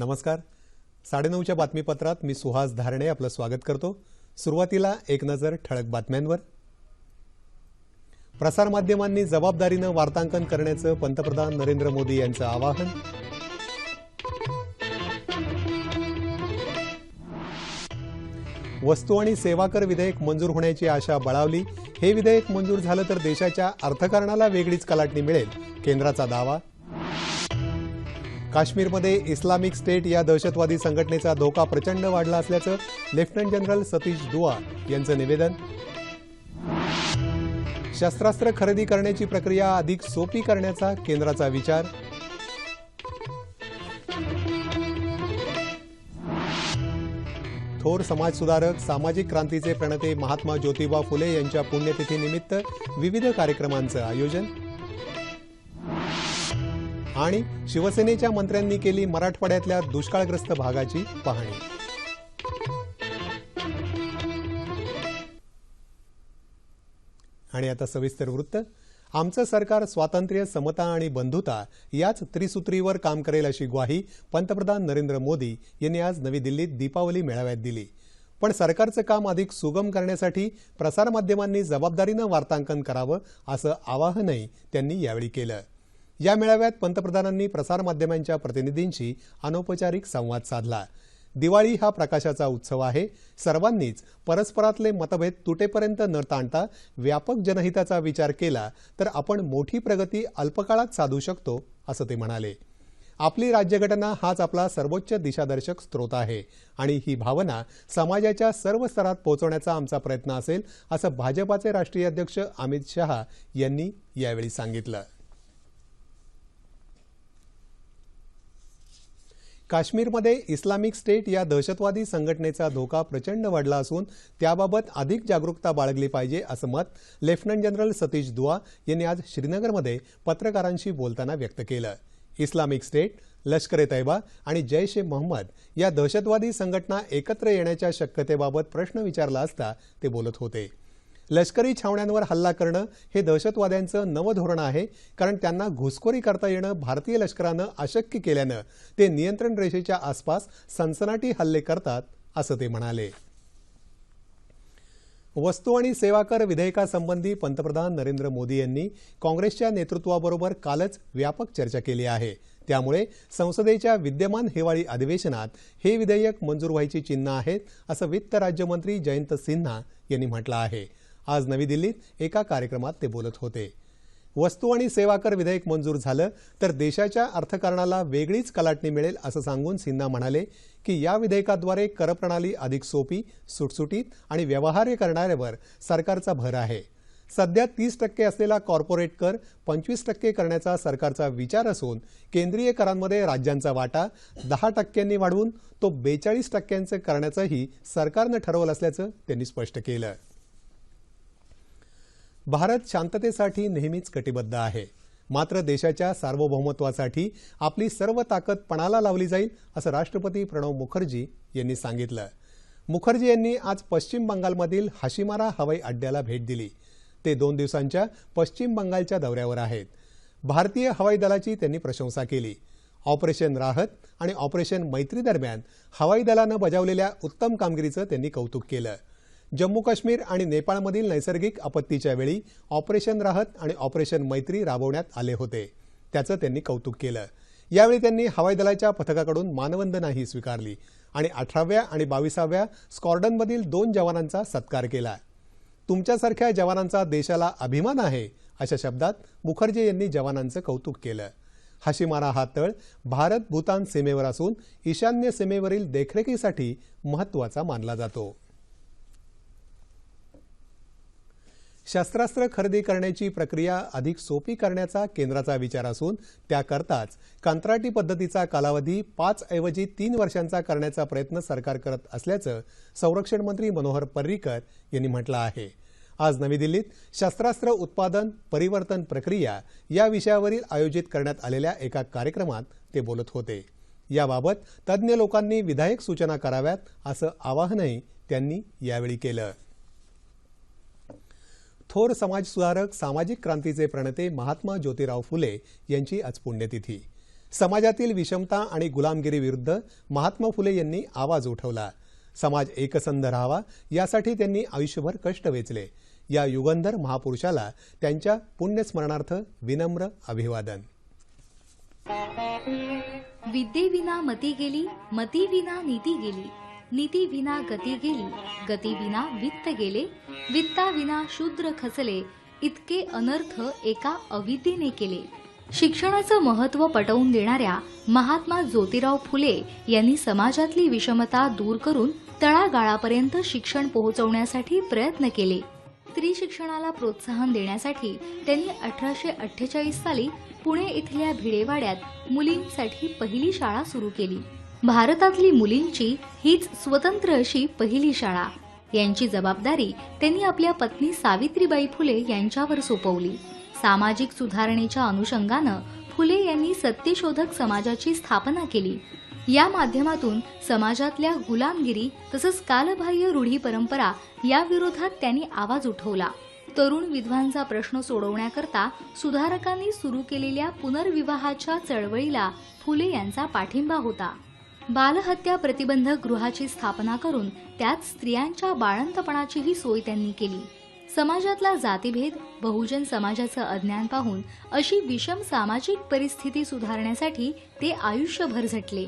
नमस्कार. साडेनऊच्या बातमीपत्रात मी सुहास धारणे आपलं स्वागत करतो. सुरुवातीला एक नजर ठळक बातम्यांवर. प्रसारमाध्यमांनी जबाबदारीनं वार्तांकन करण्याचं पंतप्रधान नरेंद्र मोदी यांचं आवाहन. वस्तू आणि सेवा कर विधेयक मंजूर होण्याची आशा बळावली. हे विधेयक मंजूर झालं तर देशाच्या अर्थकारणाला वेगळीच कलाटणी मिळेल केंद्राचा दावा. काश्मीरमध्ये इस्लामिक स्टेट या दहशतवादी संघटनेचा धोका प्रचंड वाढला असल्याचं लेफ्टनंट जनरल सतीश दुआ यांचं निवेदन. शस्त्रास्त्र खरेदी करण्याची प्रक्रिया अधिक सोपी करण्याचा केंद्राचा विचार. थोर समाजसुधारक सामाजिक क्रांतीचे प्रणते महात्मा ज्योतिबा फुले यांच्या पुण्यतिथीनिमित्त विविध कार्यक्रमांचं आयोजन. आणि शिवसेनेच्या मंत्र्यांनी केली मराठवाड्यातल्या दुष्काळग्रस्त भागाची पाहणी. आणि आता सविस्तर वृत्त. आमचं सरकार स्वातंत्र्य समता आणि बंधुता याच त्रिसूत्रीवर काम करेल अशी ग्वाही पंतप्रधान नरेंद्र मोदी यांनी आज नवी दिल्लीत दीपावली मेळाव्यात दिली. पण सरकारचं काम अधिक सुगम करण्यासाठी प्रसारमाध्यमांनी जबाबदारीनं वार्तांकन करावं असं आवाहनही त्यांनी यावेळी केलं. या मेळाव्यात पंतप्रधानांनी प्रसारमाध्यमांच्या प्रतिनिधींशी अनौपचारिक संवाद साधला. दिवाळी हा प्रकाशाचा उत्सव आहे. सर्वांनीच परस्परातले मतभेद तुटेपर्यंत न ताणता व्यापक जनहिताचा विचार केला तर आपण मोठी प्रगती अल्पकाळात साधू शकतो असं ते म्हणाले. आपली राज्यघटना हाच आपला सर्वोच्च दिशादर्शक स्रोत आहे आणि ही भावना समाजाच्या सर्व स्तरात पोहोचवण्याचा आमचा प्रयत्न असेल असं भाजपाचे राष्ट्रीय अध्यक्ष अमित शहा यांनी यावेळी सांगितलं. काश्मीरमध्ये इस्लामिक स्टेट या दहशतवादी संघटनेचा धोका प्रचंड वाढला असून त्याबाबत अधिक जागरूकता बाळगली पाहिजे असं मत लेफ्टनंट जनरल सतीश दुआ यांनी आज श्रीनगरमध्ये पत्रकारांशी बोलताना व्यक्त केलं. इस्लामिक स्टेट लष्कर ए तैबा आणि जैश ए मोहम्मद या दहशतवादी संघटना एकत्र येण्याच्या शक्यतेबाबत प्रश्न विचारला असता ते बोलत होते. लष्करी छावण्यांवर हल्ला करणं हे दहशतवाद्यांचं नवं धोरण आहे कारण त्यांना घुसखोरी करता येणं भारतीय लष्करानं अशक्य केल्यानं ते नियंत्रण रेषेच्या आसपास सनसनाटी हल्ले करतात असं ते म्हणाले. वस्तू आणि सेवा कर विधेयकासंबंधी पंतप्रधान नरेंद्र मोदी यांनी काँग्रेसच्या नेतृत्वाबरोबर कालच व्यापक चर्चा केली आहे. त्यामुळे संसदेच्या विद्यमान हिवाळी अधिवेशनात हे विधेयक मंजूर व्हायची चिन्ह आहेत असं वित्त राज्यमंत्री जयंत सिन्हा यांनी म्हटलं आहे. आज नवी दिल्लीत एका कार्यक्रमात ते बोलत होते. वस्तू आणि सेवा कर विधेयक मंजूर झालं तर देशाच्या अर्थकारणाला वेगळीच कलाटणी मिळेल असं सांगून सिन्हा म्हणाले की या विधेयकाद्वारे करप्रणाली अधिक सोपी सुटसुटीत आणि व्यवहार्य करणाऱ्यावर सरकारचा भर आहे. सध्या तीस टक्के असलेला कॉर्पोरेट कर पंचवीस टक्के करण्याचा सरकारचा विचार असून केंद्रीय करांमध्ये राज्यांचा वाटा दहा टक्क्यांनी वाढवून तो बेचाळीस टक्क्यांचं करण्याचंही सरकारनं ठरवलं असल्याचं त्यांनी स्पष्ट केलं. भारत शांततेसाठी नेहमीच कटिबद्ध आहे. मात्र देशाच्या सार्वभौमत्वासाठी आपली सर्व ताकद पणाला लावली जाईल असं राष्ट्रपती प्रणव मुखर्जी यांनी सांगितलं. मुखर्जी यांनी आज पश्चिम बंगालमधील हाशिमारा हवाई अड्ड्याला भेट दिली. ते दोन दिवसांच्या पश्चिम बंगालच्या दौऱ्यावर आहेत. भारतीय हवाई दलाची त्यांनी प्रशंसा केली. ऑपरेशन राहत आणि ऑपरेशन मैत्री दरम्यान हवाई दलानं बजावलेल्या उत्तम कामगिरीचं त्यांनी कौतुक केलं. जम्मू काश्मीर आणि नेपाळमधील नैसर्गिक आपत्तीच्या वेळी ऑपरेशन राहत आणि ऑपरेशन मैत्री राबवण्यात आले होते. त्याचं त्यांनी कौतुक केलं. यावेळी त्यांनी हवाई दलाच्या पथकाकडून मानवंदनाही स्वीकारली आणि अठराव्या आणि बावीसाव्या स्कॉर्डनमधील दोन जवानांचा सत्कार केला. तुमच्यासारख्या जवानांचा देशाला अभिमान आहे अशा शब्दात मुखर्जी यांनी जवानांचं कौतुक केलं. हाशिमारा हा तळ भारत भूतान सीमेवर असून ईशान्य सीमेवरील देखरेखीसाठी महत्त्वाचा मानला जातो. शस्त्रास्त्र खरेदी करण्याची प्रक्रिया अधिक सोपी करण्याचा केंद्राचा विचार असून त्याकरताच कंत्राटी पद्धतीचा कालावधी पाच ऐवजी तीन वर्षांचा करण्याचा प्रयत्न सरकार करत असल्याचं संरक्षण मंत्री मनोहर पर्रीकर यांनी म्हटलं आहे. आज नवी दिल्लीत शस्त्रास्त्र उत्पादन परिवर्तन प्रक्रिया या विषयावरील आयोजित करण्यात आलेल्या एका कार्यक्रमात ते बोलत होते. याबाबत तज्ज्ञ लोकांनी विधायक सूचना कराव्यात असं आवाहनही त्यांनी यावेळी केलं. थोर समाजसुधारक सामाजिक क्रांतीचे प्रणेते महात्मा ज्योतिराव फुले यांची आज पुण्यतिथी. समाजातील विषमता आणि गुलामगिरी विरुद्ध महात्मा फुले यांनी आवाज उठवला. समाज एकसंध राहावा यासाठी त्यांनी आयुष्यभर कष्ट वेचले. या युगंधर महापुरुषाला त्यांच्या पुण्यस्मरणार्थ विनम्र अभिवादन. विद्येविना मती गेली मतीविना नीती गेली. नीती विना गती गेली गती विना वित्त गेले वित्ता विना शूद्र खचले इतके अनर्थ एका अविद्येने केले शिक्षणाचं महत्त्व पटवून देणाऱ्या महात्मा ज्योतिराव फुले यांनी समाजातली विषमता दूर करून तळागाळापर्यंत शिक्षण पोहोचवण्यासाठी प्रयत्न केले स्त्री शिक्षणाला प्रोत्साहन देण्यासाठी त्यांनी अठराशे अठ्ठेचाळीस साली पुणे इथल्या भिडेवाड्यात मुलींसाठी पहिली शाळा सुरू केली भारतातली मुलींची हीच स्वतंत्र अशी पहिली शाळा. यांची जबाबदारी त्यांनी आपल्या पत्नी सावित्रीबाई फुले यांच्यावर सोपवली. सामाजिक सुधारणेच्या अनुषंगानं फुले यांनी सत्यशोधक समाजाची स्थापना केली. या माध्यमातून समाजातल्या गुलामगिरी तसंच कालबाह्य रूढी परंपरा या विरोधात त्यांनी आवाज उठवला. तरुण विधवांचा प्रश्न सोडवण्याकरता सुधारकांनी सुरू केलेल्या पुनर्विवाहाच्या चळवळीला फुले यांचा पाठिंबा होता. बालहत्या प्रतिबंधक गृहाची स्थापना करून त्यात स्त्रियांच्या बाळंतपणाचीही सोय त्यांनी केली. समाजातला जातीभेद बहुजन समाजाचं अज्ञान पाहून अशी विषम सामाजिक परिस्थिती सुधारण्यासाठी ते आयुष्यभर झटले.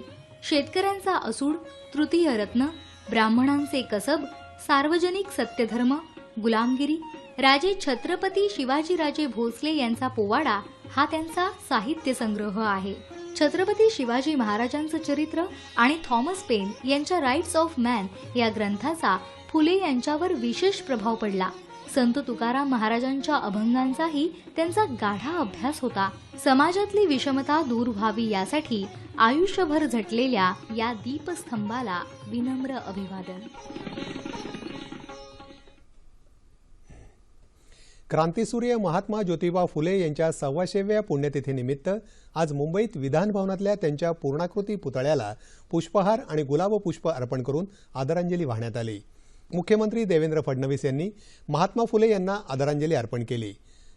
शेतकऱ्यांचा असूड तृतीय रत्न ब्राह्मणांचे कसब सार्वजनिक सत्यधर्म गुलामगिरी राजे छत्रपती शिवाजीराजे भोसले यांचा पोवाडा हा त्यांचा साहित्य संग्रह आहे. छत्रपती शिवाजी महाराजांचं चरित्र आणि थॉमस पेन यांच्या राईट्स ऑफ मॅन या ग्रंथाचा फुले यांच्यावर विशेष प्रभाव पडला. संत तुकाराम महाराजांच्या अभंगांचाही त्यांचा गाढा अभ्यास होता. समाजातली विषमता दूर व्हावी यासाठी आयुष्यभर झटलेल्या या दीपस्तंभाला विनम्र अभिवादन. क्रांतीसूर्य महात्मा ज्योतिबा फुले यांच्या सव्वाशेव्या पुण्यतिथीनिमित्त आज मुंबईत विधानभवनातल्या त्यांच्या पूर्णाकृती पुतळ्याला पुष्पहार आणि गुलाब पुष्प अर्पण करून आदरांजली वाहण्यात आली. मुख्यमंत्री देवेंद्र फडणवीस यांनी महात्मा फुले यांना आदरांजली अर्पण केली.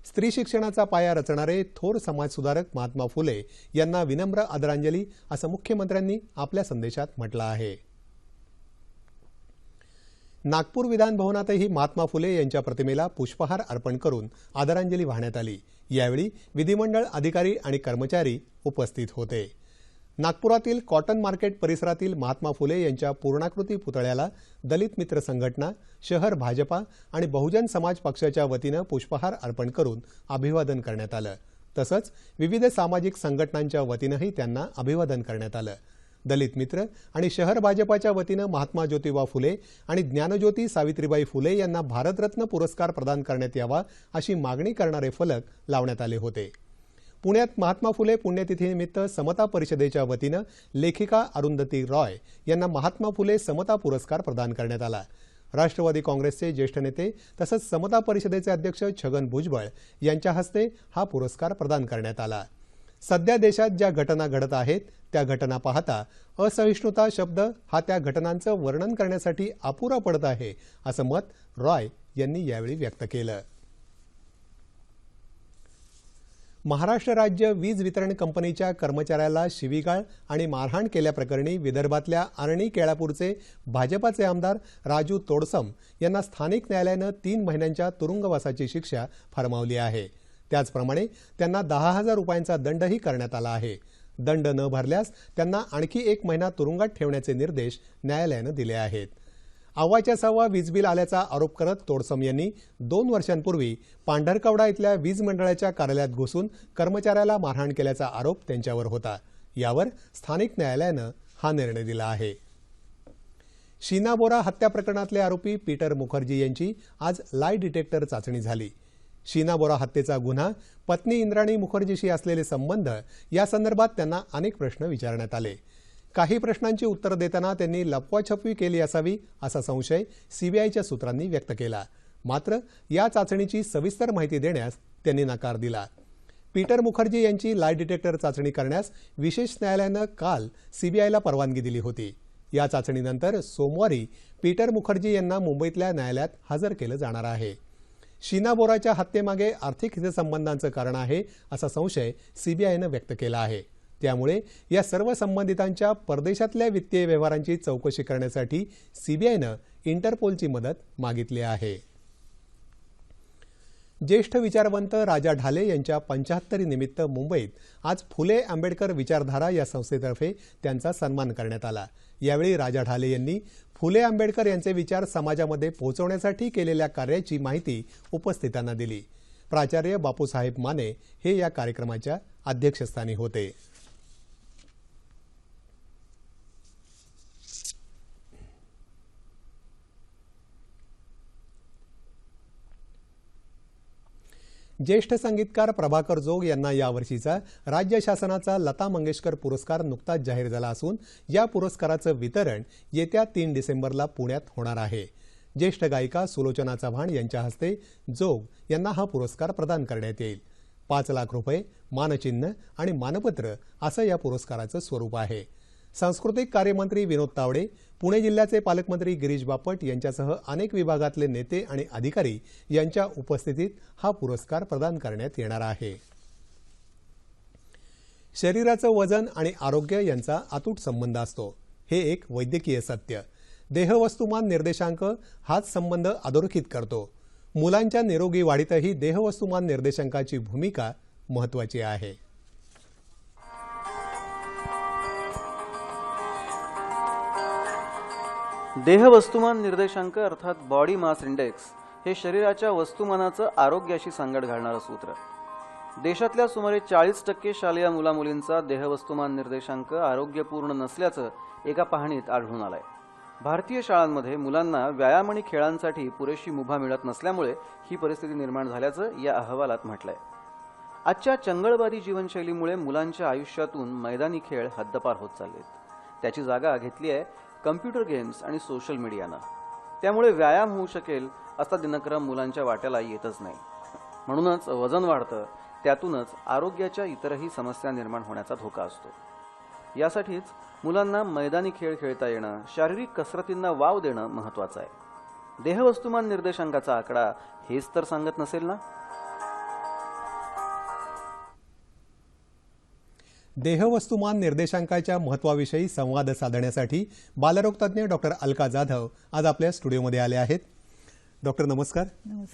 स्त्री शिक्षणाचा पाया रचणारे थोर समाजसुधारक महात्मा फुले यांना विनम्र आदरांजली असं मुख्यमंत्र्यांनी आपल्या संदेशात म्हटलं आहे. नागपूर विधान भवनातही महात्मा फुले यांच्या प्रतिमेला पुष्पहार अर्पण करून आदरांजली वाहण्यात आली. यावेळी विधिमंडळ अधिकारी आणि कर्मचारी उपस्थित होते. नागपुरातील कॉटन मार्केट परिसरातील महात्मा फुले यांच्या पूर्णाकृती पुतळ्याला दलित मित्र संघटना शहर भाजपा आणि बहुजन समाज पक्षाच्या वतीनं पुष्पहार अर्पण करून अभिवादन करण्यात आलं. तसंच विविध सामाजिक संघटनांच्या वतीनंही त्यांना अभिवादन करण्यात आलं. दलित मित्र आणि शहर भाजपाच्या वतीनं महात्मा ज्योतिबा फुले आणि ज्ञानज्योती सावित्रीबाई फुले यांना भारतरत्न पुरस्कार प्रदान करण्यात यावा अशी मागणी करणारे फलक लावण्यात आले होते. पुण्यात महात्मा फुले पुण्यतिथीनिमित्त समता परिषदेच्या वतीनं लेखिका अरुंधती रॉय यांना महात्मा फुले समता पुरस्कार प्रदान करण्यात आला. राष्ट्रवादी काँग्रेसचे ज्येष्ठ नेते तसंच समता परिषदेचे अध्यक्ष छगन भुजबळ यांच्या हस्ते हा पुरस्कार प्रदान करण्यात आला. सध्या देशात ज्या घटना घडत आहेत त्या घटना पाहता असहिष्णुता शब्द हा त्या घटनांचं वर्णन करण्यासाठी अपुरा पडत आहे असं मत रॉय यांनी यावेळी व्यक्त केलं. महाराष्ट्र राज्य वीज वितरण कंपनीच्या कर्मचाऱ्याला शिवीगाळ आणि मारहाण केल्याप्रकरणी विदर्भातल्या आर्णी केळापूरचे भाजपाचे आमदार राजू तोडसम यांना स्थानिक न्यायालयानं तीन महिन्यांच्या तुरुंगवासाची शिक्षा फरमावली आहे. त्याचप्रमाणे त्यांना दहा हजार रुपयांचा दंडही करण्यात आला आहे. दंड न भरल्यास त्यांना आणखी एक महिना तुरुंगात ठेवण्याचे निर्देश न्यायालयानं दिले आहेत. आव्वाच्या सव्वा वीज बिल आल्याचा आरोप करत तोडसम यांनी दोन वर्षांपूर्वी पांढरकवडा इथल्या वीज मंडळाच्या कार्यालयात घुसून कर्मचाऱ्याला मारहाण केल्याचा आरोप त्यांच्यावर होता. यावर स्थानिक न्यायालयानं हा निर्णय दिला आहे. शीना बोरा हत्या प्रकरणातले आरोपी पीटर मुखर्जी यांची आज लाय डिटेक्टर चाचणी झाली. शीना बोरा हत्येचा गुन्हा पत्नी इंद्राणी मुखर्जीशी असलेले संबंध या संदर्भात त्यांना अनेक प्रश्न विचारण्यात आले. काही प्रश्नांची उत्तरं देताना त्यांनी लपवाछपवी केली असावी असा संशय सीबीआयच्या सूत्रांनी व्यक्त केला. मात्र या चाचणीची सविस्तर माहिती देण्यास त्यांनी नकार दिला. पीटर मुखर्जी यांची लाय डिटेक्टर चाचणी करण्यास विशेष न्यायालयानं काल सीबीआयला परवानगी दिली होती. या चाचणीनंतर सोमवारी पीटर मुखर्जी यांना मुंबईतल्या न्यायालयात हजर केलं जाणार आहे. शीना बोराच्या हत्येमागे आर्थिक हितसंबंधांचं कारण आहे असा संशय सीबीआयनं व्यक्त केला आहे. त्यामुळे या सर्व संबंधितांच्या परदेशातल्या वित्तीय व्यवहारांची चौकशी करण्यासाठी सीबीआयनं इंटरपोलची मदत मागितली आहे. ज्येष्ठ विचारवंत राजा ढाले यांच्या पंच्याहत्तरी निमित्त मुंबईत आज फुले आंबेडकर विचारधारा या संस्थेतर्फे त्यांचा सन्मान करण्यात आला. यावेळी राजा ढाले यांनी फुले आंबेडकर यांचे विचार समाजामध्ये पोहोचवण्यासाठी केलेल्या कार्याची माहिती उपस्थितांना दिली. प्राचार्य बापूसाहेब माने हे या कार्यक्रमाच्या अध्यक्षस्थानी होते. ज्येष्ठ संगीतकार प्रभाकर जोग यांना यावर्षीचा राज्य शासनाचा लता मंगेशकर पुरस्कार नुकताच जाहीर झाला असून या पुरस्काराचं वितरण येत्या तीन डिसेंबरला पुण्यात होणार आहे. ज्येष्ठ गायिका सुलोचना चव्हाण यांच्या हस्ते जोग यांना हा पुरस्कार प्रदान करण्यात येईल. पाच लाख रुपये मानचिन्ह आणि मानपत्र असं या पुरस्काराचं स्वरूप आहे. सांस्कृतिक कार्यमंत्री विनोद तावडे पुणे जिल्ह्याचे पालकमंत्री गिरीश बापट यांच्यासह अनेक विभागातले नेते आणि अधिकारी यांच्या उपस्थितीत हा पुरस्कार प्रदान करण्यात येणार आहे. शरीराचं वजन आणि आरोग्य यांचा अतूट संबंध असतो. हे एक वैद्यकीय सत्य. देहवस्तुमान निर्देशांक हाच संबंध अधोरेखित करतो. मुलांच्या निरोगी वाढीतही देहवस्तुमान निर्देशांकाची भूमिका महत्वाची आहे. देह वस्तुमान निर्देशांक अर्थात बॉडी मास इंडेक्स हे शरीराच्या वस्तुमानाचं आरोग्याशी सांगड घालणारं सूत्र. देशातल्या सुमारे चाळीस टक्के शालेय मुलामुलींचा देहवस्तुमान निर्देशांक आरोग्यपूर्ण नसल्याचं एका पाहणीत आढळून आलंय. भारतीय शाळांमध्ये मुलांना व्यायाम आणि खेळांसाठी पुरेशी मुभा मिळत नसल्यामुळे ही परिस्थिती निर्माण झाल्याचं या अहवालात म्हटलंय. आजच्या चंगळवादी जीवनशैलीमुळे मुलांच्या आयुष्यातून मैदानी खेळ हद्दपार होत चाललेत. त्याची जागा घेतली आहे कम्प्युटर गेम्स आणि सोशल मीडियानं. त्यामुळे व्यायाम होऊ शकेल असा दिनक्रम मुलांच्या वाट्याला येतच नाही. म्हणूनच वजन वाढतं त्यातूनच आरोग्याच्या इतरही समस्या निर्माण होण्याचा धोका असतो. यासाठीच मुलांना मैदानी खेळ खेळता येणं शारीरिक कसरतींना वाव देणं महत्वाचं आहे. देहवस्तुमान निर्देशांकाचा आकडा हेच तर सांगत नसेल ना? देहवस्तुमान निर्देशांकाच्या महत्वाविषयी संवाद साधण्यासाठी बालरोग तज्ज्ञ डॉक्टर अलका जाधव आज आपल्या स्टुडिओमध्ये आले आहेत. डॉक्टर नमस्कार.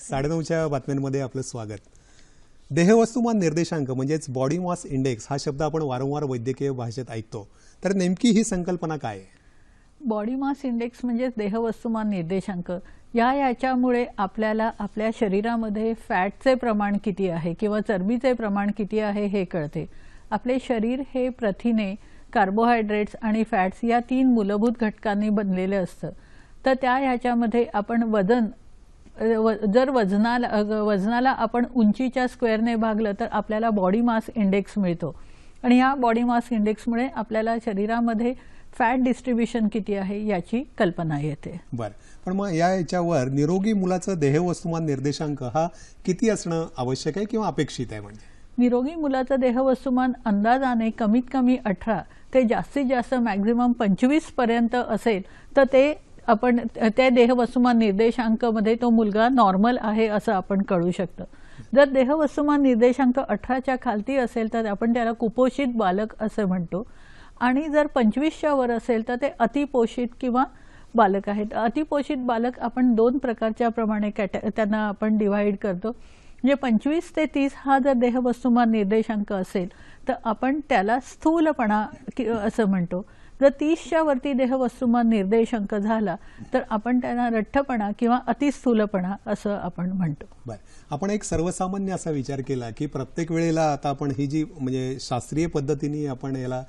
साडेनऊच्या बातम्यांमध्ये आपलं स्वागत. देहवस्तुमान निर्देशांक म्हणजेच बॉडी मास इंडेक्स हा शब्द आपण वारंवार वैद्यकीय भाषेत ऐकतो. तर नेमकी ही संकल्पना काय आहे? बॉडी मास इंडेक्स म्हणजेच देहवस्तुमान निर्देशांक. या याच्यामुळे आपल्याला आपल्या शरीरामध्ये फॅटचे प्रमाण किती आहे किंवा चरबीचे प्रमाण किती आहे हे कळते. आपले शरीर हे प्रथिने कार्बोहायड्रेट्स आणि फॅट्स या तीन मूलभूत घटकांनी बनलेले असतं. तर त्या ह्याच्यामध्ये आपण वजन जर वजनाला वजनाला आपण उंचीच्या स्क्वेअरने भागलं तर आपल्याला बॉडी मास इंडेक्स मिळतो. आणि ह्या बॉडी मास इंडेक्समुळे आपल्याला शरीरामध्ये फॅट डिस्ट्रीब्युशन किती आहे याची कल्पना येते. बरं. पण मग या याच्यावर निरोगी मुलाचं देहवस्तुमान निर्देशांक हा किती असणं आवश्यक आहे किंवा अपेक्षित आहे म्हणजे? निरोगी मुलाचं देहवस्तुमान अंदाजाने कमीत कमी अठरा ते जास्तीत जास्त मॅक्झिमम पंचवीसपर्यंत असेल तर ते आपण त्या देहवस्तुमान निर्देशांकमध्ये तो मुलगा नॉर्मल आहे असं आपण कळू शकतं. जर देहवस्तुमान निर्देशांक अठराच्या खालती असेल तर आपण त्याला कुपोषित बालक असं म्हणतो. आणि जर पंचवीसच्या वर असेल तर ते अतिपोषित किंवा बालक आहेत. अतिपोषित बालक आपण दोन प्रकारच्या प्रमाणे कॅट त्यांना आपण डिव्हाइड करतो. म्हणजे पंचवीस ते तीस हा जर देहवस्तुमान निर्देशांक असेल तर आपण त्याला स्थूलपणा असं म्हणतो. जर तीसच्या वरती देहवस्तुमान निर्देशांक झाला तर आपण त्यांना रठ्ठपणा किंवा अतिस्थूलपणा असं आपण म्हणतो. बरं. आपण एक सर्वसामान्य असा विचार केला की प्रत्येक वेळेला आता आपण ही जी म्हणजे शास्त्रीय पद्धतीने आपण याला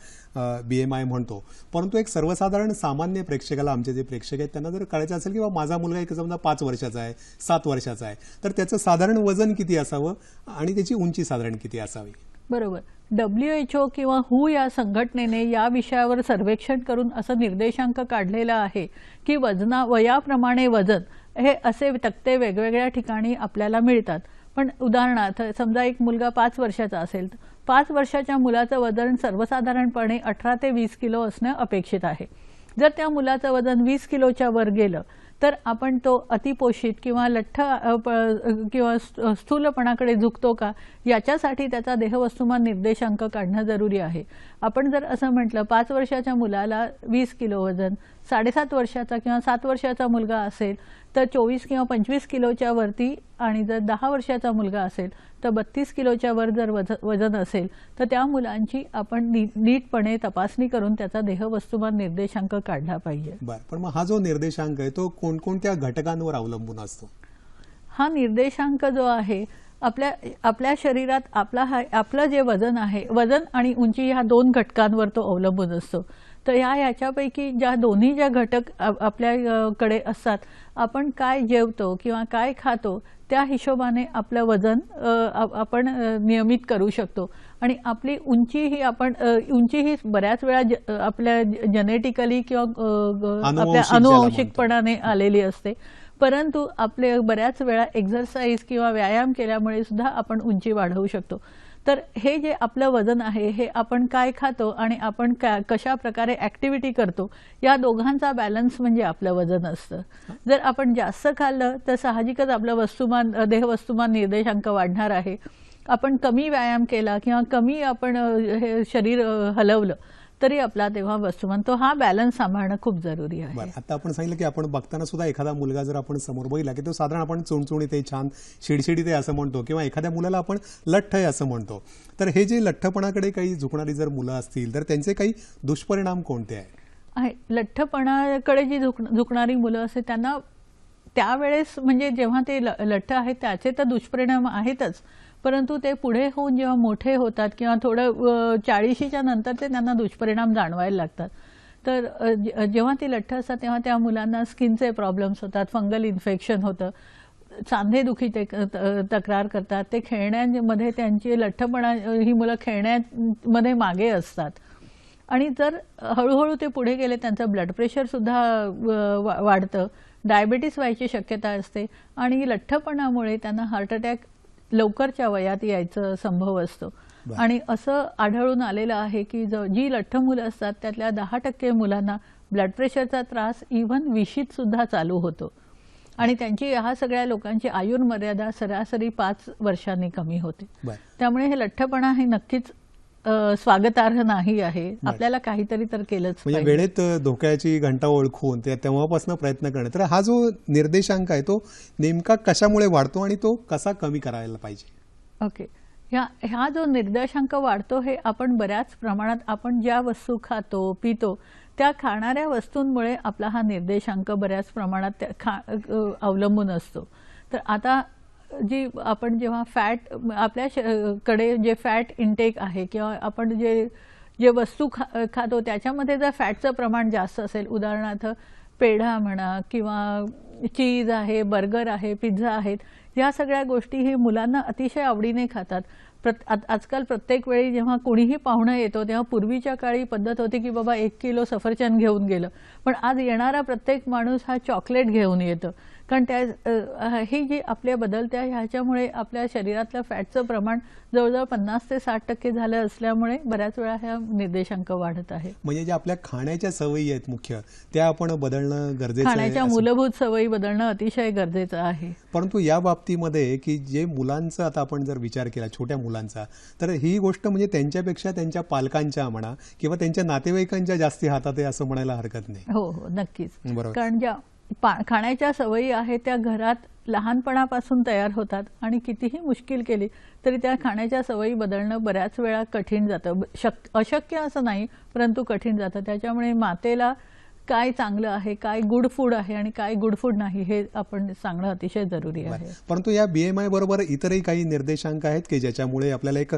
बी एम आय म्हणतो. परंतु एक सर्वसाधारण सामान्य प्रेक्षकाला आमचे जे प्रेक्षक आहेत त्यांना जर कळायचं असेल की बा माझा मुलगा एक समजा पाच वर्षाचा आहे सात वर्षाचा आहे तर त्याचं साधारण वजन किती असावं आणि त्याची उंची साधारण किती असावी? बरोबर. डब्ल्यू एच ओ किंवा हू या संघटनेने या विषयावर सर्वेक्षण करून असं निर्देशांक काढलेला आहे की वजना वयाप्रमाणे वजन हे असे तक्ते वेगवेगळ्या ठिकाणी आपल्याला मिळतात. पण उदाहरणार्थ समजा एक मुलगा पाच वर्षाचा असेल तर पाच वर्षाच्या मुलाचं वजन सर्वसाधारणपणे अठरा ते वीस किलो असणं अपेक्षित आहे. जर त्या मुलाचं वजन वीस किलोच्या वर गेलं तर आपण तो अतिपोषित किंवा लठ्ठ प- किंवा स्थूलपणाकडे झुकतो का याच्यासाठी त्याचा देहवस्तुमान निर्देशांक काढणं जरुरी आहे. आपण जर असं म्हटलं पाच वर्षाच्या मुलाला वीस किलो वजन साडेसात वर्षाचा किंवा सात वर्षाचा मुलगा असेल तर चोवीस किंवा पंचवीस किलोच्या वरती आणि जर दहा वर्षाचा मुलगा असेल तर बत्तीस किलोच्या वर जर वज वजन असेल तर त्या मुलांची आपण नी नीटपणे तपासणी करून त्याचा देहवस्तुमान निर्देशांक काढला पाहिजे. बर पण मग हा जो निर्देशांक आहे तो कोणकोणत्या घटकांवर अवलंबून असतो? हा निर्देशांक जो आहे आपल्या आपल्या शरीरात आपला हा आपलं जे वजन आहे वजन आणि उंची ह्या दोन घटकांवर तो अवलंबून असतो. तर ह्या ह्याच्यापैकी ज्या दोन्ही ज्या घटक आ- आपल्या अ, कडे असतात आपण काय जेवतो किंवा काय खातो त्या हिशोबाने आपलं वजन आपण नियमित करू शकतो. आणि आपली उंची ही आपण उंची ही बऱ्याच वेळा आपल्या जेनेटिकली किंवा आपल्या. अनुवांशिकपणाने आलेली असते. परंतु आपले बऱ्याच वेळा एक्झरसाईज किंवा व्यायाम केल्यामुळे सुद्धा आपण उंची वाढवू शकतो. तर हे जे आपलं वजन आहे हे आपण काय खातो आणि आपण का कशा प्रकारे ॲक्टिव्हिटी करतो या दोघांचा बॅलन्स म्हणजे आपलं वजन असतं. जर आपण जास्त खाल्लं तर साहजिकच आपलं वस्तुमान देह देहवस्तुमान निर्देशांक वाढणार आहे. आपण कमी व्यायाम केला किंवा कमी आपण हे शरीर हलवलं तरी आपला तेव्हा वस्तुमान तो हा बॅलन्स सांभाळणं खूप जरुरी आहे. बरं आता आपण सांगितलं की आपण बघताना सुद्धा एखादा मुलगा जर आपण समोर बघितला की तो साधारण आपण चुणचुणीत आहे छान शिडशिडीत आहे असं म्हणतो किंवा एखाद्या मुलाला आपण लठ्ठ आहे असं म्हणतो. तर हे जे लठ्ठपणाकडे काही झुकणारी जर मुलं असतील तर त्यांचे काही दुष्परिणाम कोणते आहे आहे. लठ्ठपणाकडे जी झुक झुकणारी मुलं असते त्यांना त्यावेळेस म्हणजे जेव्हा ते लठ्ठ आहेत त्याचे तर दुष्परिणाम आहेतच. परंतु ते पुढे होऊन जेव्हा मोठे होतात किंवा थोडं चाळीशीच्या नंतर ते त्यांना दुष्परिणाम जाणवायला लागतात. तर जेव्हा ती लठ्ठ असतात तेव्हा त्या मुलांना स्किनचे प्रॉब्लेम्स होतात फंगल इन्फेक्शन होतं सांधेदुखी ते क- त- तक्रार करतात ते खेळण्यामध्ये त्यांची लठ्ठपणा ही मुलं खेळण्यामध्ये मागे असतात. आणि जर हळूहळू ते पुढे गेले त्यांचं ब्लड प्रेशरसुद्धा वा- वाढतं डायबिटीस व्हायची शक्यता असते आणि लठ्ठपणामुळे त्यांना हार्ट अटॅक लवकरच्या वयात यायचं संभव असतो. आणि असं आढळून आलेलं आहे की ज जी लठ्ठ मुलं असतात त्यातल्या दहा टक्के मुलांना ब्लड प्रेशरचा त्रास इव्हन विशीत सुद्धा चालू होतो. आणि त्यांची ह्या सगळ्या लोकांची आयुर्मर्यादा सरासरी पाच वर्षांनी कमी होते. त्यामुळे हे लठ्ठपणा हे नक्कीच स्वागतार्ह नाही आहे. आपल्याला काहीतरी तर केलंच म्हणजे वेळेत धोक्याची घंटा ओळखून तेव्हापासून प्रयत्न करणं. तर हा जो निर्देशांक आहे तो नेमका कशामुळे वाढतो आणि तो कसा कमी करायला पाहिजे? ओके. ह्या ह्या जो निर्देशांक वाढतो हे आपण बऱ्याच प्रमाणात आपण ज्या वस्तू खातो पितो त्या खाणाऱ्या वस्तूंमुळे आपला हा निर्देशांक बऱ्याच प्रमाणात खा अवलंबून असतो. तर आता जी आपण जेव्हा फॅट आपल्या श- कडे जे फॅट इनटेक आहे किंवा आपण जे जे वस्तू खा खातो त्याच्यामध्ये जर फॅटचं प्रमाण जास्त असेल उदाहरणार्थ पेढा म्हणा किंवा चीज आहे बर्गर आहे पिझ्झा आहेत या सगळ्या गोष्टी ही मुलांना अतिशय आवडीने खातात. प्रत आजकाल प्रत्येक वेळी जेव्हा कोणीही पाहुणं येतो तेव्हा पूर्वीच्या काळी पद्धत होती की बाबा एक किलो सफरचंद घेऊन गेलं. पण आज येणारा प्रत्येक माणूस हा चॉकलेट घेऊन येतं. कारण त्या ही जी आपल्या बदलत्या ह्याच्यामुळे आपल्या शरीरातलं फॅटचं प्रमाण जवळजवळ पन्नास ते साठ टक्के झालं असल्यामुळे बऱ्याच वेळा ह्या निर्देशांक वाढत आहे. म्हणजे ज्या आपल्या खाण्याच्या सवयी आहेत मुख्य त्या आपण बदलणं गरजेचं खाण्याच्या मूलभूत सवयी बदलणं अतिशय गरजेचं आहे. परंतु या बाबतीमध्ये की जे मुलांचा आता आपण जर विचार केला छोट्या मुलांचा तर ही गोष्ट म्हणजे त्यांच्यापेक्षा त्यांच्या पालकांच्या म्हणा किंवा त्यांच्या नातेवाईकांच्या जास्ती हातात आहे असं म्हणायला हरकत नाही. हो हो नक्कीच. बरोबर. कारण ज्या पा खाण्याच्या सवयी आहेत त्या घरात लहानपणापासून तयार होतात आणि कितीही मुश्किल केली तरी त्या खाण्याच्या सवयी बदलणं बऱ्याच वेळा कठीण जातं. ब- शक अशक्य असं नाही परंतु कठीण जातं. त्याच्यामुळे मातेला काय चांगलं आहे काय गुड फूड आहे आणि काय गुड फूड नाही हे आपण सांगणं अतिशय जरुरी आहे. परंतु या बीएमआय बरोबर इतरही काही निर्देशांक आहेत की ज्याच्यामुळे आपल्याला एक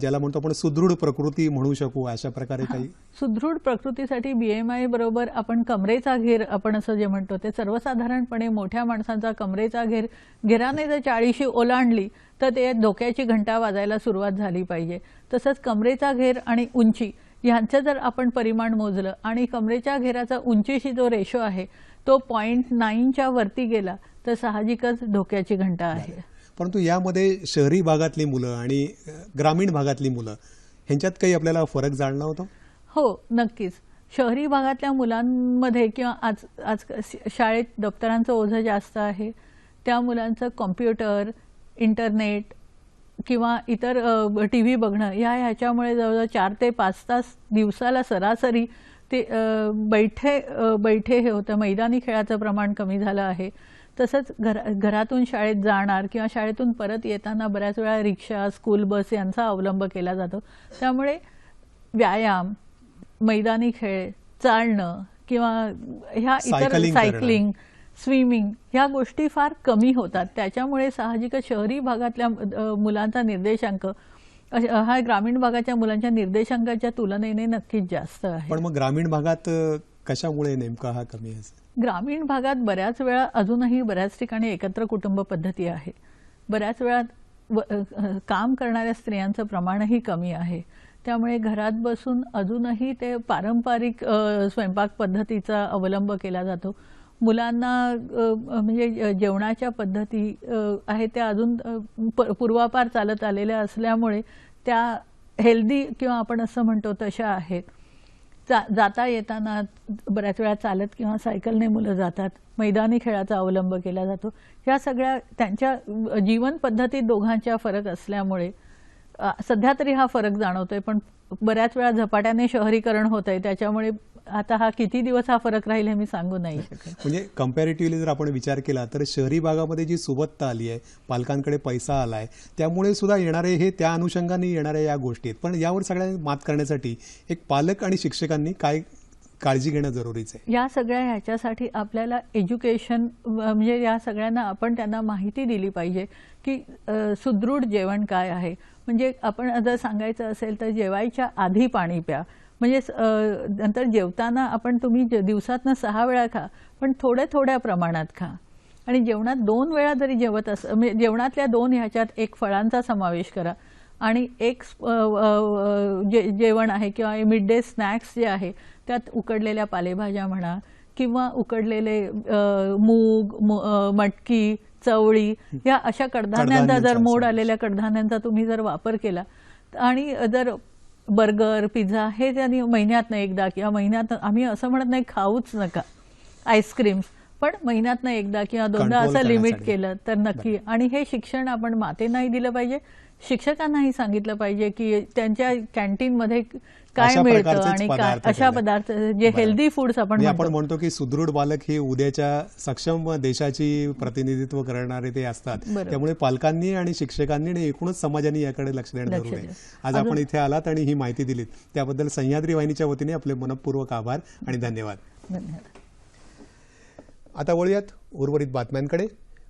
ज्याला म्हणतो आपण सुदृढ प्रकृती म्हणू शकू अशा प्रकारे काही? सुदृढ प्रकृतीसाठी बीएमआय बरोबर आपण कमरेचा घेर आपण असं जे म्हणतो ते सर्वसाधारणपणे मोठ्या माणसांचा कमरेचा घेर घेराने जर चाळीशी ओलांडली तर ते धोक्याची घंटा वाजायला सुरुवात झाली पाहिजे. तसंच कमरेचा घेर आणि उंची ह्यांचं जर आपण परिमाण मोजलं आणि कमरेच्या घेराचा उंचीशी जो रेशो आहे तो पॉईंट नाईनच्या वरती गेला तर साहजिकच धोक्याची घंटा आहे. परंतु यामध्ये शहरी भागातली मुलं आणि ग्रामीण भागातली मुलं ह्यांच्यात काही आपल्याला फरक जाणला होतो? हो नक्कीच. शहरी भागातल्या मुलांमध्ये किंवा आज आज शाळेत दप्तरांचं ओझं जास्त आहे त्या मुलांचं कॉम्प्युटर इंटरनेट किंवा इतर टी व्ही बघणं या ह्याच्यामुळे जवळजवळ चार ते पाच तास दिवसाला सरासरी ते बैठे बैठे हे होतं. मैदानी खेळाचं प्रमाण कमी झालं आहे. तसंच घर घरातून शाळेत जाणार किंवा शाळेतून परत येताना बऱ्याच वेळा रिक्षा स्कूल बस यांचा अवलंब केला जातो. त्यामुळे व्यायाम मैदानी खेळ चालणं किंवा ह्या इतर. सायकलिंग स्विमिंग ह्या गोष्टी फार कमी होतात. त्याच्यामुळे साहजिकच शहरी भागातल्या मुलांचा निर्देशांक हा ग्रामीण भागाच्या मुलांच्या निर्देशांकाच्या तुलनेने नक्कीच जास्त आहे. पण मग ग्रामीण भागात कशामुळे नेमका हा कमी आहे? ग्रामीण भागात बऱ्याच वेळा अजूनही बऱ्याच ठिकाणी एकत्र कुटुंब पद्धती आहे. बऱ्याच वेळा काम करणाऱ्या स्त्रियांचं प्रमाणही कमी आहे. त्यामुळे घरात बसून अजूनही ते पारंपरिक स्वयंपाक पद्धतीचा अवलंब केला जातो. मुलांना म्हणजे जेवणाच्या पद्धती आहे आहेत त्या अजून प- पूर्वापार चालत आलेल्या असल्यामुळे त्या हेल्दी किंवा आपण असं म्हणतो तशा आहेत. जा जाता येताना बऱ्याच वेळा चालत किंवा सायकलने मुलं जातात मैदानी खेळाचा अवलंब केला जातो. ह्या सगळ्या त्यांच्या जीवन पद्धतीत दोघांच्या फरक असल्यामुळे सध्या तरी हा फरक जाणवतोय पण बऱ्याच वेळा झपाट्याने शहरीकरण होत आहे त्याच्यामुळे आता हा किती दिवस हा फरक राहील हे मी सांगू नाही शकत. म्हणजे कम्पॅरेटिव्हली जर आपण विचार केला तर शहरी भागामध्ये जी सुबत्ता आली आहे पालकांकडे पैसा आला आहे त्यामुळे सुद्धा येणारे हे त्या अनुषंगाने येणाऱ्या या गोष्टी आहेत. पण यावर सगळ्या मात करण्यासाठी एक पालक आणि शिक्षकांनी काय काळजी घेणं जरुरीचं आहे? या सगळ्या ह्याच्यासाठी आपल्याला एज्युकेशन म्हणजे या सगळ्यांना आपण त्यांना माहिती दिली पाहिजे की सुदृढ जेवण काय आहे. म्हणजे आपण जर सांगायचं असेल तर जेवायच्या आधी पाणी प्या. म्हणजे नंतर जेवताना आपण तुम्ही जे- दिवसातनं सहा वेळा खा पण थोड्या थोड्या प्रमाणात खा आणि जेवणात दोन वेळा जरी जेवत अस म्हणजे जेवणातल्या दोन ह्याच्यात एक फळांचा समावेश करा आणि एक जे जेवण आहे किंवा मिड डे स्नॅक्स जे आहे त्यात उकडलेल्या पालेभाज्या म्हणा किंवा उकडलेले मूग मटकी चवळी या अशा कडधान्यांचा जर मोड. आलेल्या कडधान्यांचा तुम्ही जर वापर केला आणि जर बर्गर पिझ्झा हे त्यांनी महिन्यातनं एकदा किंवा महिन्यात आम्ही असं म्हणत नाही खाऊच नका आईस्क्रीम्स. पण महिन्यातनं एकदा किंवा दोनदा असं लिमिट. केलं तर नक्की. आणि हे शिक्षण आपण मातेंनाही दिलं पाहिजे शिक्षकांनाही सांगितलं पाहिजे की त्यांच्या कॅन्टीनमध्ये काय मिळतं आणि अशा. पदार्थ जे. हेल्दी फूड्स आपण आपण म्हणतो की सुदृढ बालक हे उद्याच्या सक्षम देशाची प्रतिनिधित्व करणारे ते असतात. त्यामुळे पालकांनी आणि शिक्षकांनी आणि एकूणच समाजाने याकडे लक्ष देणं जरूर आहे. आज आपण इथे आलात आणि ही माहिती दिलीत. त्याबद्दल सह्याद्री वाहिनीच्या वतीने आपले मनपूर्वक आभार आणि धन्यवाद. धन्यवाद. आता वळूयात उर्वरित बातम्यांकडे.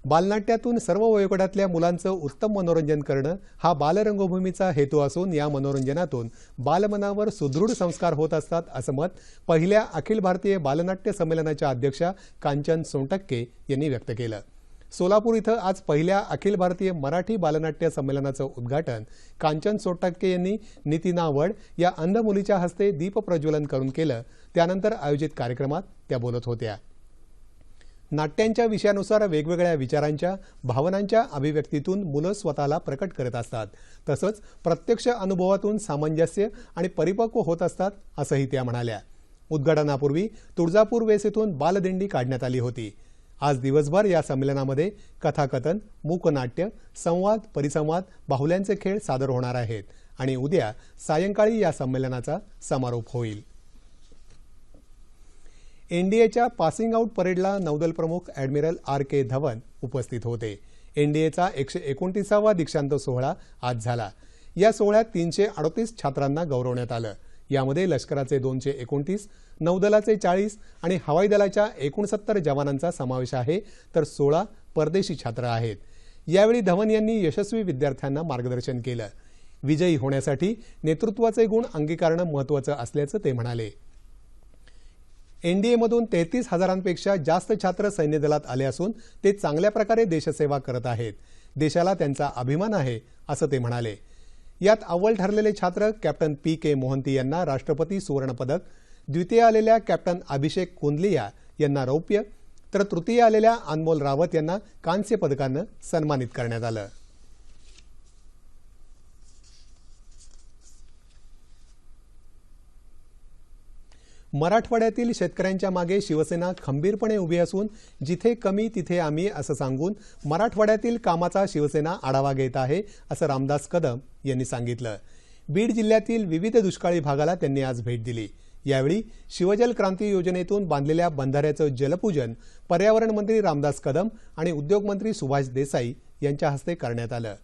बालनाट्यातून सर्व वयोगटातल्या मुलांचं उत्तम मनोरंजन करणं हा बालरंगभूमीचा हेतू असून या मनोरंजनातून बालमनावर सुदृढ संस्कार होत असतात असं मत पहिल्या अखिल भारतीय बालनाट्य संमेलनाच्या अध्यक्षा कांचन सोनटक्के यांनी व्यक्त केलं. सोलापूर इथं आज पहिल्या अखिल भारतीय मराठी बालनाट्य संमेलनाचं उद्घाटन कांचन सोनटक्के यांनी नीती नावड या अंध मुलीच्या हस्ते दीपप्रज्वलन करून केलं. त्यानंतर आयोजित कार्यक्रमात त्या बोलत होत्या. नाट्यांच्या विषयानुसार वेगवेगळ्या विचारांच्या भावनांच्या अभिव्यक्तीतून मुलं स्वतःला प्रकट करत असतात. तसंच प्रत्यक्ष अनुभवातून सामंजस्य आणि परिपक्व होत असतात असंही त्या म्हणाल्या. उद्घाटनापूर्वी तुळजापूर वेसेतून बालदिंडी काढण्यात आली होती. आज दिवसभर या संमेलनामध्ये कथाकथन मूकनाट्य संवाद परिसंवाद बाहुल्यांचे खेळ सादर होणार आहेत आणि उद्या सायंकाळी या संमेलनाचा समारोप होईल. एनडीएच्या पासिंग आऊट परेडला नौदल प्रमुख ॲडमिरल आर के धवन उपस्थित होते. एनडीएचा एकशे एकोणतीसावा दीक्षांत सोहळा आज झाला. या सोहळ्यात तीनशे अडतीस छात्रांना गौरवण्यात आलं. यामध्ये लष्कराचे दोनशे एकोणतीस नौदलाचे चाळीस आणि हवाई दलाच्या एकोणसत्तर जवानांचा समावेश आहे तर सोळा परदेशी छात्र आहेत. यावेळी धवन यांनी यशस्वी विद्यार्थ्यांना मार्गदर्शन केलं. विजयी होण्यासाठी नेतृत्वाचे गुण अंगीकारणं महत्त्वाचं असल्याचं ते म्हणाले. एनडीएमधून तेहतीस हजारांपेक्षा जास्त छात्र सैन्य दलात आले असून ते चांगल्या प्रकारे देशसेवा करत आहेत. देशाला त्यांचा अभिमान आहे असं ते म्हणाले. यात अव्वल ठरलेले छात्र कॅप्टन पी के मोहंती यांना राष्ट्रपती सुवर्णपदक द्वितीय आलेल्या कॅप्टन अभिषेक कोंदलिया यांना रौप्य तर तृतीय आलेल्या अनमोल रावत यांना कांस्य पदकानं सन्मानित करण्यात आलं. मराठवाड्यातील शेतकऱ्यांच्या मागे शिवसेना खंबीरपणे उभी असून जिथे कमी तिथे आम्ही असं सांगून मराठवाड्यातील कामाचा शिवसेना आढावा घेत आहे असं रामदास कदम यांनी सांगितलं. बीड जिल्ह्यातील विविध दुष्काळी भागाला त्यांनी आज भेट दिली. यावेळी शिवजल क्रांती योजनेतून बांधलेल्या बंधाऱ्याचं जलपूजन पर्यावरण मंत्री रामदास कदम आणि उद्योगमंत्री सुभाष देसाई यांच्या हस्ते करण्यात आलं.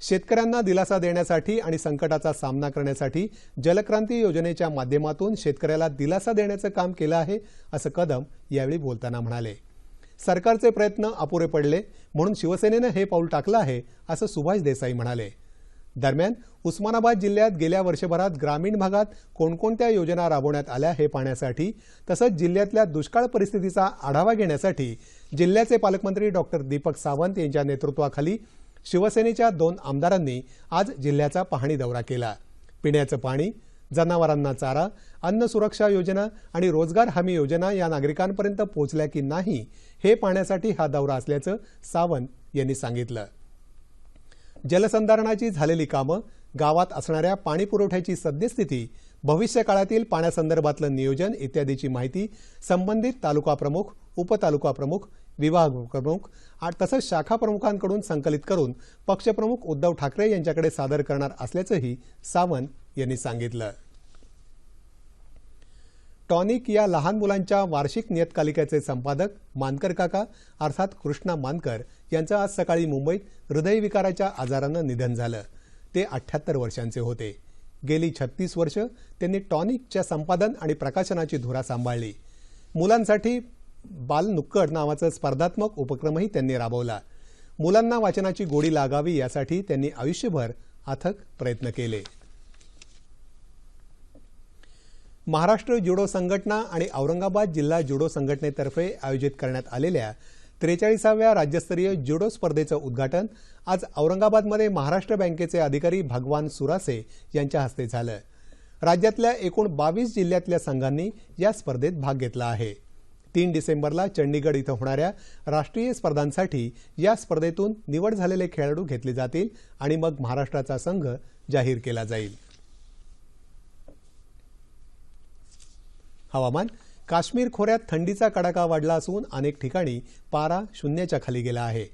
शेतकऱ्यांना दिलासा देण्यासाठी आणि संकटाचा सामना करण्यासाठी जलक्रांती योजनेच्या माध्यमातून शेतकऱ्याला दिलासा देण्याचं काम केलं आहे असं कदम यावेळी बोलताना म्हणाले. सरकारचे प्रयत्न अपुरे पडले म्हणून शिवसेनेनं हे पाऊल टाकलं आहे असं सुभाष देसाई म्हणाले. दरम्यान उस्मानाबाद जिल्ह्यात गेल्या वर्षभरात ग्रामीण भागात कोणकोणत्या योजना राबवण्यात आल्या हे पाहण्यासाठी तसंच जिल्ह्यातल्या दुष्काळ परिस्थितीचा आढावा घेण्यासाठी जिल्ह्याचे पालकमंत्री डॉक्टर दीपक सावंत यांच्या नेतृत्वाखाली शिवसेनेच्या दोन आमदारांनी आज जिल्ह्याचा पाहणी दौरा केला. पिण्याचं पाणी जनावरांना चारा अन्न सुरक्षा योजना आणि रोजगार हमी योजना या नागरिकांपर्यंत पोहोचल्या की नाही हे पाहण्यासाठी हा दौरा असल्याचं सावंत यांनी सांगितलं. जलसंधारणाची झालेली कामं गावात असणाऱ्या पाणी पुरवठ्याची सद्यस्थिती भविष्य काळातील पाण्यासंदर्भातलं नियोजन इत्यादीची माहिती संबंधित तालुका प्रमुख उपतालुका प्रमुख विभाग प्रमुख तसंच शाखा प्रमुखांकडून संकलित करून पक्षप्रमुख उद्धव ठाकरे यांच्याकडे सादर करणार असल्याचंही सावंत यांनी सांगितलं. टॉनिक या लहान मुलांच्या वार्षिक नियतकालिकेचे संपादक मानकर काका अर्थात कृष्णा मानकर यांचं आज सकाळी मुंबईत हृदयविकाराच्या आजारानं निधन झालं. ते अठ्ठ्याहत्तर वर्षांचे होते. गेली छत्तीस वर्ष त्यांनी टॉनिकच्या संपादन आणि प्रकाशनाची धुरा सांभाळली. मुलांसाठी बाल नुक्कड नावाचा स्पर्धात्मक उपक्रमही त्यांनी राबवला. मुलांना वाचनाची गोडी लागावी यासाठी त्यांनी आयुष्यभर अथक प्रयत्न केले. महाराष्ट्र जुडो संघटना आणि औरंगाबाद जिल्हा जुडो संघटनेतर्फे आयोजित करण्यात आलेल्या त्रेचाळीसाव्या राज्यस्तरीय जुडो स्पर्धेचं उद्घाटन आज औरंगाबादमध्ये महाराष्ट्र बँकेचे अधिकारी भगवान सुरासे यांच्या हस्ते झालं. राज्यातल्या एकूण बावीस जिल्ह्यातल्या संघांनी या स्पर्धेत भाग घेतला आहे. तीन डिसेंबरला चंडीगड इथं होणाऱ्या राष्ट्रीय स्पर्धांसाठी या स्पर्धेतून निवड झालेले खेळाडू घेतले जातील आणि मग महाराष्ट्राचा संघ जाहीर केला जाईल. हवामान काश्मीर खोऱ्यात थंडीचा कडाका वाढला असून अनेक ठिकाणी पारा शून्याच्या खाली गेला आहे.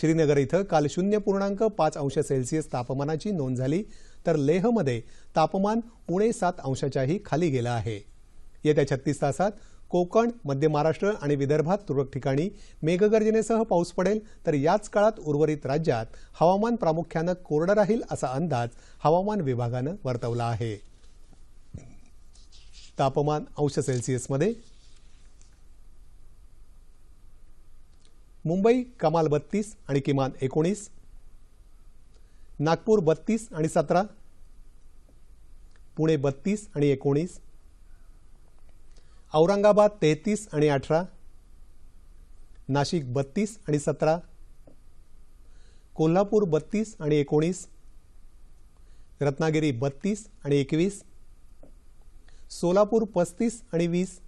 श्रीनगर इथं काल शून्य पूर्णांक पाच अंश सेल्सिअस तापमानाची नोंद झाली तर लेहमध्ये तापमान उणे सात अंशाच्याही खाली गेलं आहे. येत्या छत्तीस तासात कोकण मध्य महाराष्ट्र आणि विदर्भात तुरळक ठिकाणी मेघगर्जनेसह पाऊस पडेल. तर याच काळात उर्वरित राज्यात हवामान प्रामुख्यानं कोरडं राहील असा अंदाज हवामान विभागानं वर्तवला आहे. तापमान अंश सेल्सिअसमध्ये मुंबई कमाल बत्तीस आणि किमान एकोणीस. नागपूर बत्तीस आणि सतरा. पुणे बत्तीस आणि एकोणीस. औरंगाबाद तेहतीस आणि अठरा नाशिक बत्तीस आणि सतरा कोल्हापूर बत्तीस आणि एकोणीस रत्नागिरी बत्तीस आणि एकवीस सोलापूर पस्तीस आणि वीस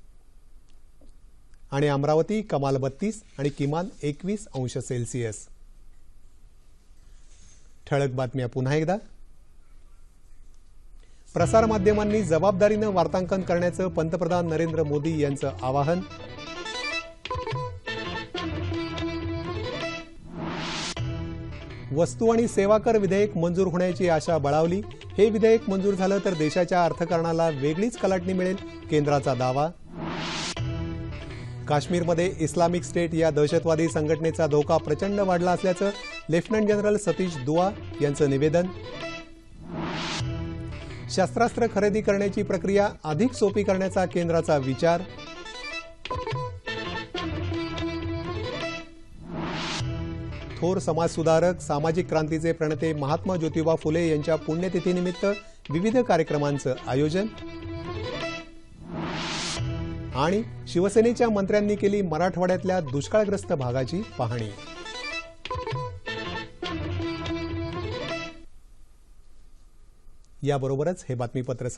आणि अमरावती कमाल बत्तीस आणि किमान एकवीस अंश सेल्सिअस. ठळक बातम्या पुन्हा एकदा. प्रसारमाध्यमांनी जबाबदारीनं वार्तांकन करण्याचं पंतप्रधान नरेंद्र मोदी यांचं आवाहन. वस्तू आणि सेवा कर विधेयक मंजूर होण्याची आशा बळावली. हे विधेयक मंजूर झालं तर देशाच्या अर्थकारणाला वेगळीच कलाटणी मिळेल केंद्राचा दावा. काश्मीरमध्ये इस्लामिक स्टेट या दहशतवादी संघटनेचा धोका प्रचंड वाढला असल्याचं लेफ्टनंट जनरल सतीश दुआ यांचं निवेदन. शस्त्रास्त्र खरेदी करण्याची प्रक्रिया अधिक सोपी करण्याचा केंद्राचा विचार. थोर समाजसुधारक सामाजिक क्रांतीचे प्रणेते महात्मा ज्योतिबा फुले यांच्या पुण्यतिथीनिमित्त विविध कार्यक्रमांचं आयोजन. आणि शिवसेनेच्या मंत्र्यांनी केली मराठवाड्यातल्या दुष्काळग्रस्त भागाची पाहणी. याबरोबरच हे बातमीपत्र